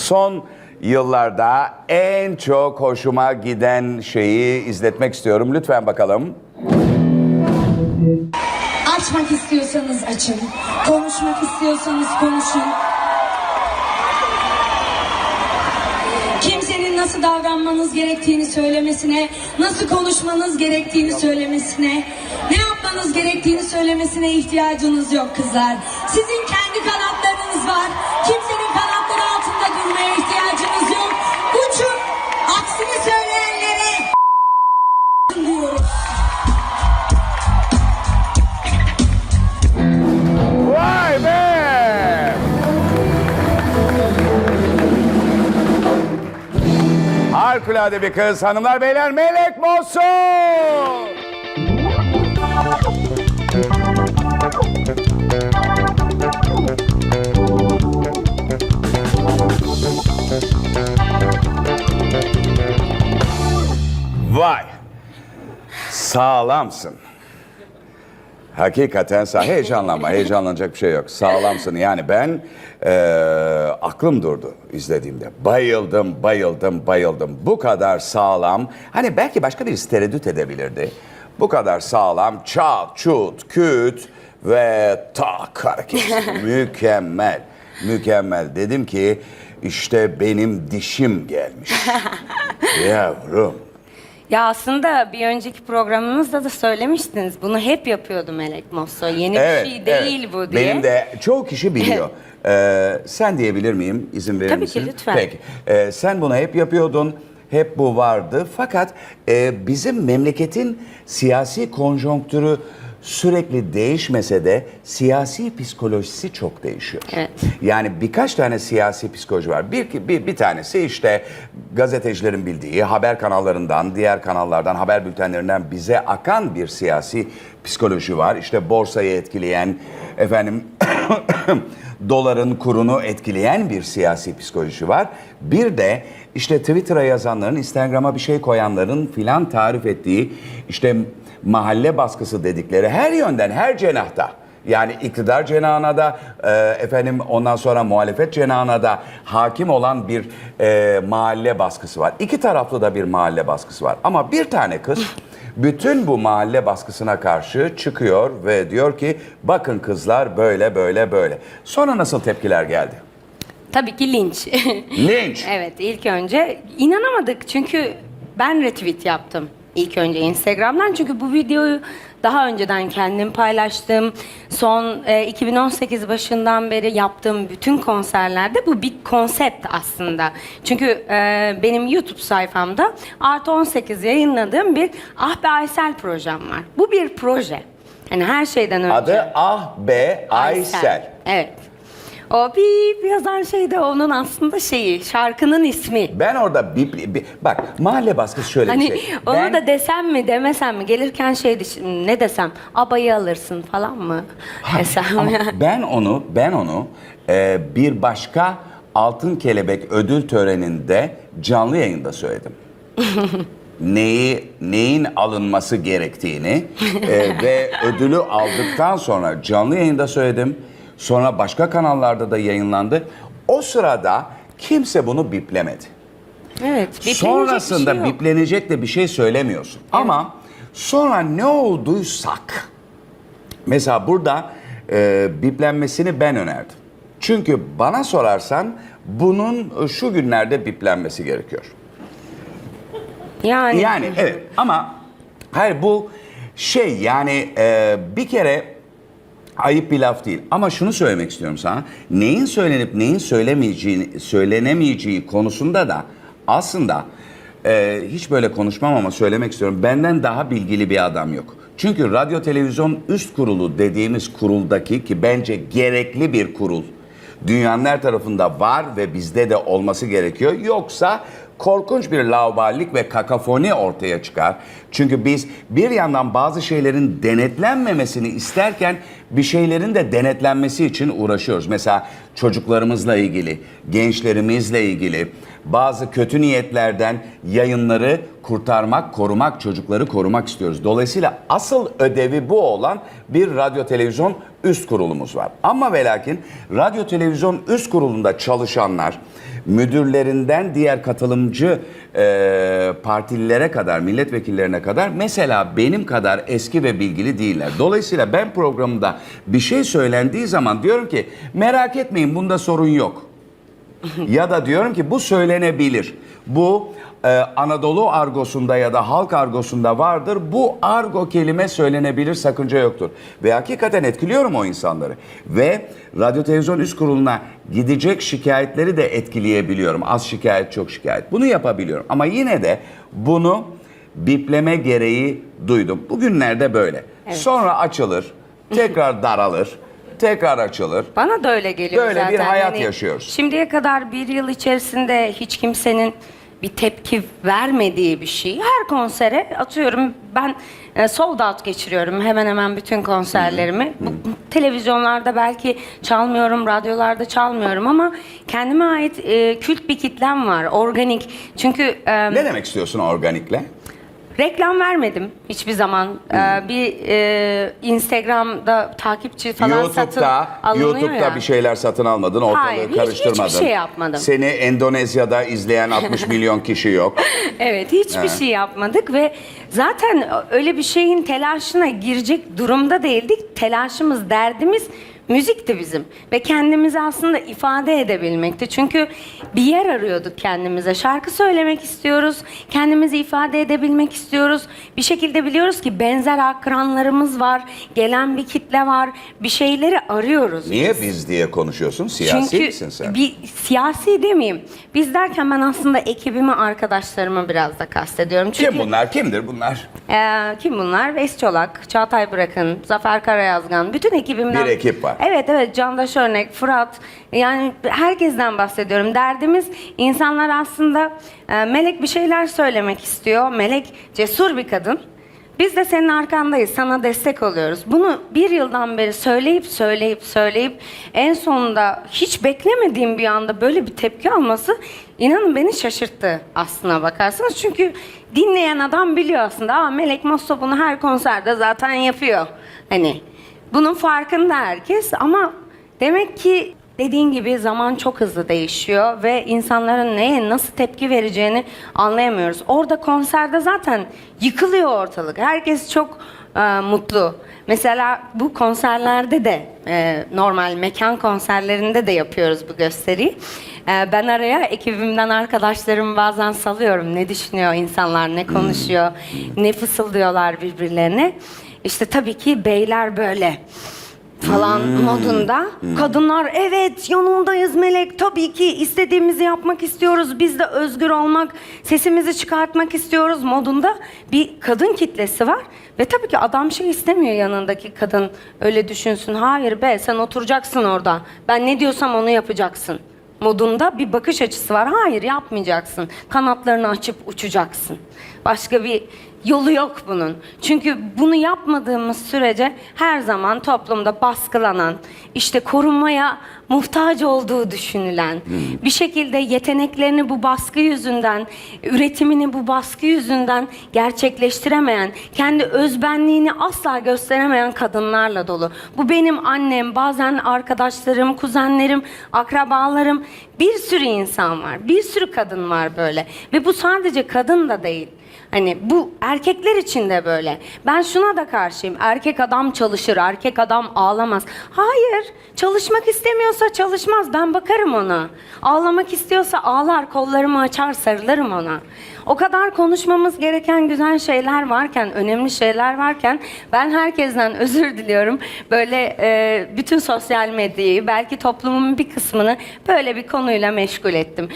Son yıllarda en çok hoşuma giden şeyi izletmek istiyorum. Lütfen bakalım. Açmak istiyorsanız açın. Konuşmak istiyorsanız konuşun. Kimsenin nasıl davranmanız gerektiğini söylemesine, nasıl konuşmanız gerektiğini söylemesine, ne yapmanız gerektiğini söylemesine ihtiyacınız yok kızlar. Sizin kendi kanatlarınız var. Harikulade bir kız. Hanımlar beyler Melek Mosun! Vay! Sağlamsın. Hakikaten sağ. Heyecanlanma. Heyecanlanacak bir şey yok. Sağlamsın. Yani ben eee, aklım durdu izlediğimde. Bayıldım, bayıldım, bayıldım. Bu kadar sağlam. Hani belki başka birisi tereddüt edebilirdi. Bu kadar sağlam. Çat, çut, küt ve tak hareket. Mükemmel. Mükemmel. Dedim ki işte benim dişim gelmiş. Yavrum. Ya aslında bir önceki programımızda da söylemiştiniz. Bunu hep yapıyordu Melek Mosso. Yeni Evet, bir şey değil evet. bu diye. Benim de çoğu kişi biliyor. Ee, sen diyebilir miyim? İzin verir Tabii misin? ki, lütfen. Peki. Ee, sen bunu hep yapıyordun. Hep bu vardı. Fakat e, bizim memleketin siyasi konjonktürü sürekli değişmese de siyasi psikolojisi çok değişiyor. Evet. Yani birkaç tane siyasi psikoloji var. Bir, bir, bir tanesi işte gazetecilerin bildiği haber kanallarından, diğer kanallardan, haber bültenlerinden bize akan bir siyasi psikoloji var. İşte borsayı etkileyen, efendim doların kurunu etkileyen bir siyasi psikoloji var. Bir de işte Twitter'a yazanların, Instagram'a bir şey koyanların filan tarif ettiği işte mahalle baskısı dedikleri her yönden, her cenahta yani iktidar cenahına da e, efendim ondan sonra muhalefet cenahına da hakim olan bir e, mahalle baskısı var. İki taraflı da bir mahalle baskısı var. Ama bir tane kız bütün bu mahalle baskısına karşı çıkıyor ve diyor ki bakın kızlar böyle böyle böyle. Sonra nasıl tepkiler geldi? Tabii ki linç. Linç. evet ilk önce inanamadık çünkü ben retweet yaptım ilk önce Instagram'dan çünkü bu videoyu daha önceden kendim paylaştım. Son e, 2018 başından beri yaptığım bütün konserlerde bu bir konsept aslında. Çünkü e, benim YouTube sayfamda artı 18 yayınladığım bir Ah Be Aysel projem var. Bu bir proje. Yani her şeyden önce. Adı Ah Be Aysel. Evet. O bir yazan şey de onun aslında şeyi, şarkının ismi. Ben orada bir, bir- bak mahalle baskısı şöyle Hani bir şey. onu Ben- da desem mi demesem mi gelirken şeydi şimdi ne desem abayı alırsın falan mı desem Ama ya. ben onu ben onu e, bir başka Altın Kelebek ödül töreninde canlı yayında söyledim. Neyi neyin alınması gerektiğini e, ve ödülü aldıktan sonra canlı yayında söyledim. Sonra başka kanallarda da yayınlandı. O sırada kimse bunu biplemedi. Evet. biplenecek bir Sonrasında şey yok. biplenecek de bir şey söylemiyorsun. Ama sonra ne olduysak mesela burada e, biplenmesini ben önerdim. Çünkü bana sorarsan bunun e, şu günlerde biplenmesi gerekiyor. Yani, Yani evet ama hayır bu şey yani e, bir kere ayıp bir laf değil. Ama şunu söylemek istiyorum sana. Neyin söylenip neyin söylemeyeceğini, söylenemeyeceği konusunda da aslında e, hiç böyle konuşmam ama söylemek istiyorum. Benden daha bilgili bir adam yok. Çünkü radyo televizyon üst kurulu dediğimiz kuruldaki ki bence gerekli bir kurul. Dünyanın her tarafında var ve bizde de olması gerekiyor. Yoksa korkunç bir lauballik ve kakafoni ortaya çıkar. Çünkü biz bir yandan bazı şeylerin denetlenmemesini isterken bir şeylerin de denetlenmesi için uğraşıyoruz. Mesela çocuklarımızla ilgili, gençlerimizle ilgili bazı kötü niyetlerden yayınları kurtarmak, korumak, çocukları korumak istiyoruz. Dolayısıyla asıl ödevi bu olan bir radyo televizyon üst kurulumuz var. Ama ve lakin radyo televizyon üst kurulunda çalışanlar müdürlerinden diğer katılımcı e, partililere kadar, milletvekillerine kadar mesela benim kadar eski ve bilgili değiller. Dolayısıyla ben programda bir şey söylendiği zaman diyorum ki merak etmeyin bunda sorun yok. ya da diyorum ki bu söylenebilir. Bu e, Anadolu argosunda ya da halk argosunda vardır. Bu argo kelime söylenebilir, sakınca yoktur. Ve hakikaten etkiliyorum o insanları. Ve radyo televizyon üst kuruluna gidecek şikayetleri de etkileyebiliyorum. Az şikayet, çok şikayet. Bunu yapabiliyorum. Ama yine de bunu bipleme gereği duydum. Bugünlerde böyle. Sonra açılır, tekrar daralır, tekrar açılır. Bana da öyle geliyor Böyle zaten. bir hayat Hani yaşıyoruz. Şimdiye kadar bir yıl içerisinde hiç kimsenin bir tepki vermediği bir şey. Her konsere atıyorum ben e, sold out geçiriyorum hemen hemen bütün konserlerimi. Bu, televizyonlarda belki çalmıyorum, radyolarda çalmıyorum ama kendime ait e, kült bir kitlem var, organik. Çünkü e, Ne demek istiyorsun organikle? Reklam vermedim hiçbir zaman. Ee, bir e, Instagram'da takipçi falan satın YouTube'da, alınıyor YouTube'da ya. bir şeyler satın almadın, ortalığı Hayır, hiç- karıştırmadın. hiçbir şey yapmadım. Seni Endonezya'da izleyen 60 milyon kişi yok. Evet hiçbir şey yapmadık ve zaten öyle bir şeyin telaşına girecek durumda değildik. Telaşımız, derdimiz müzikti bizim ve kendimizi aslında ifade edebilmekti. Çünkü bir yer arıyorduk kendimize. Şarkı söylemek istiyoruz, kendimizi ifade edebilmek istiyoruz. Bir şekilde biliyoruz ki benzer akranlarımız var, gelen bir kitle var. Bir şeyleri arıyoruz. Niye biz diye konuşuyorsun? Siyasi Çünkü misin sen? bir siyasi demeyeyim. Biz derken ben aslında ekibimi, arkadaşlarımı biraz da kastediyorum. Çünkü Kim bunlar? Kimdir bunlar? Ee, kim bunlar? Veys Çolak, Çağatay Bırakın, Zafer Karayazgan, bütün ekibimden. Bir ekip var. Evet evet Candaş Örnek, Fırat. Yani herkesten bahsediyorum. Derdimiz insanlar aslında e, Melek bir şeyler söylemek istiyor. Melek cesur bir kadın. Biz de senin arkandayız, sana destek oluyoruz. Bunu bir yıldan beri söyleyip söyleyip söyleyip en sonunda hiç beklemediğim bir anda böyle bir tepki alması inanın beni şaşırttı aslına bakarsanız. Çünkü dinleyen adam biliyor aslında. Aa Melek Mosso bunu her konserde zaten yapıyor. Hani bunun farkında herkes ama demek ki dediğin gibi zaman çok hızlı değişiyor ve insanların neye nasıl tepki vereceğini anlayamıyoruz. Orada konserde zaten yıkılıyor ortalık. Herkes çok e, mutlu. Mesela bu konserlerde de e, normal mekan konserlerinde de yapıyoruz bu gösteriyi. E, ben araya ekibimden arkadaşlarım bazen salıyorum. Ne düşünüyor insanlar, ne konuşuyor, ne fısıldıyorlar birbirlerine. İşte tabii ki beyler böyle falan modunda. Kadınlar evet yanındayız Melek tabii ki istediğimizi yapmak istiyoruz. Biz de özgür olmak, sesimizi çıkartmak istiyoruz modunda bir kadın kitlesi var. Ve tabii ki adam şey istemiyor yanındaki kadın öyle düşünsün. Hayır be sen oturacaksın orada. Ben ne diyorsam onu yapacaksın modunda bir bakış açısı var. Hayır yapmayacaksın. Kanatlarını açıp uçacaksın. Başka bir yolu yok bunun. Çünkü bunu yapmadığımız sürece her zaman toplumda baskılanan, işte korunmaya muhtaç olduğu düşünülen, bir şekilde yeteneklerini bu baskı yüzünden, üretimini bu baskı yüzünden gerçekleştiremeyen, kendi özbenliğini asla gösteremeyen kadınlarla dolu. Bu benim annem, bazen arkadaşlarım, kuzenlerim, akrabalarım, bir sürü insan var, bir sürü kadın var böyle. Ve bu sadece kadın da değil. Hani bu erkekler için de böyle. Ben şuna da karşıyım. Erkek adam çalışır, erkek adam ağlamaz. Hayır, çalışmak istemiyorsa çalışmaz. Ben bakarım ona. Ağlamak istiyorsa ağlar, kollarımı açar, sarılırım ona. O kadar konuşmamız gereken güzel şeyler varken, önemli şeyler varken ben herkesten özür diliyorum. Böyle e, bütün sosyal medyayı, belki toplumun bir kısmını böyle bir konuyla meşgul ettim.